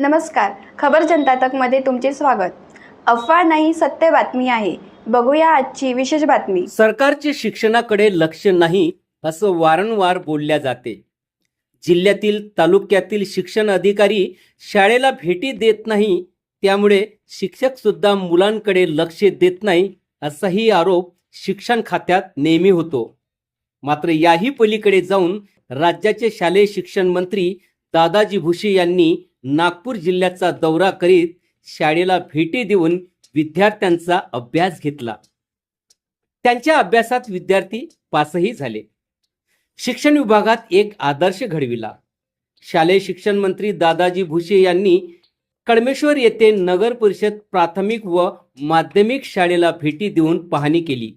नमस्कार. खबर जनता तकमध्ये तुमचे स्वागत. अफवा नाही सत्य बातमी आहे. बघूया आजची विशेष बातमी. सरकारचे शिक्षणाकडे लक्ष नाही असं वारंवार बोलल्या जाते. जिल्ह्यातील तालुक्यातील शिक्षण अधिकारी शाळेला भेटी देत नाही त्यामुळे शिक्षक सुद्धा मुलांकडे लक्ष देत नाही असाही आरोप शिक्षण खात्यात नेहमी होतो. मात्र याही पलीकडे जाऊन राज्याचे शालेय शिक्षण मंत्री दादाजी भुसे यांनी नागपूर जिल्ह्याचा दौरा करीत शाळेला भेटी देऊन विद्यार्थ्यांचा अभ्यास घेतला. त्यांच्या अभ्यासात विद्यार्थी पासही झाले. शिक्षण विभागात एक आदर्श घडविला. शालेय शिक्षण मंत्री दादाजी भुसे यांनी कडमेश्वर येथे नगर परिषद प्राथमिक व माध्यमिक शाळेला भेटी देऊन पाहणी केली.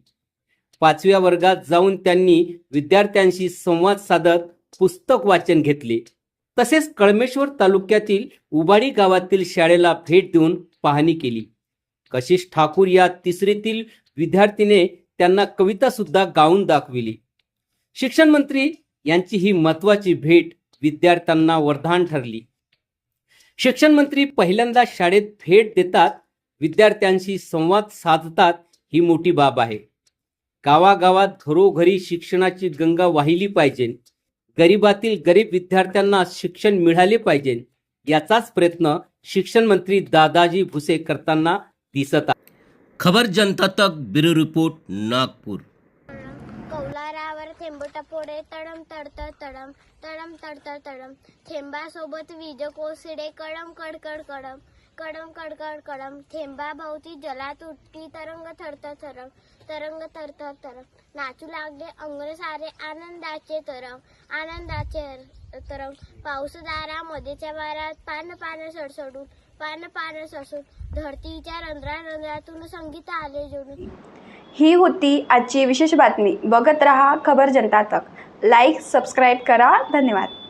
पाचव्या वर्गात जाऊन त्यांनी विद्यार्थ्यांशी संवाद साधत पुस्तक वाचन घेतले. तसेच कळमेश्वर तालुक्यातील उबाडी गावातील शाळेला भेट देऊन पाहणी केली. कशिश ठाकूर या तिसरीतील विद्यार्थीने त्यांना कविता सुद्धा गाऊन दाखविली. शिक्षण मंत्री यांची ही महत्वाची भेट विद्यार्थ्यांना वरदान ठरली. शिक्षण मंत्री पहिल्यांदा शाळेत भेट देतात विद्यार्थ्यांशी संवाद साधतात ही मोठी बाब आहे. गावागावात घरोघरी शिक्षणाची गंगा वाहिली पाहिजे. गरिबातील गरीब विद्यार्थ्यांना शिक्षण मिळाले पाहिजे याचाच प्रयत्न शिक्षण मंत्री दादाजी भुसे करताना दिसत आहे. खबर जनता तक ब्युरो रिपोर्ट नागपूर. कौलारावर थेंब टपोडे तडम तडतड तडम तडम तडतड तडम. थेंबासोबत वीज कोसडे कडम कडकड कडम कडम कडकड कडम थेंबा भोवती जलात उठती तरंग थरथर तरंग तरंग थरथर तरंग. नाचू लागले अंगण सारे आनंदाचे तरंग. आनंदाचे तरंग. पाऊसदारामध्येच्या वारात पान पान सडसडून पान पान सडसडून धरतीच्या रंध्रा रंध्रातून संगीत आले जोडून. ही होती आजची विशेष बातमी. बघत रहा खबर जनता तक. लाईक सबस्क्राईब करा. धन्यवाद.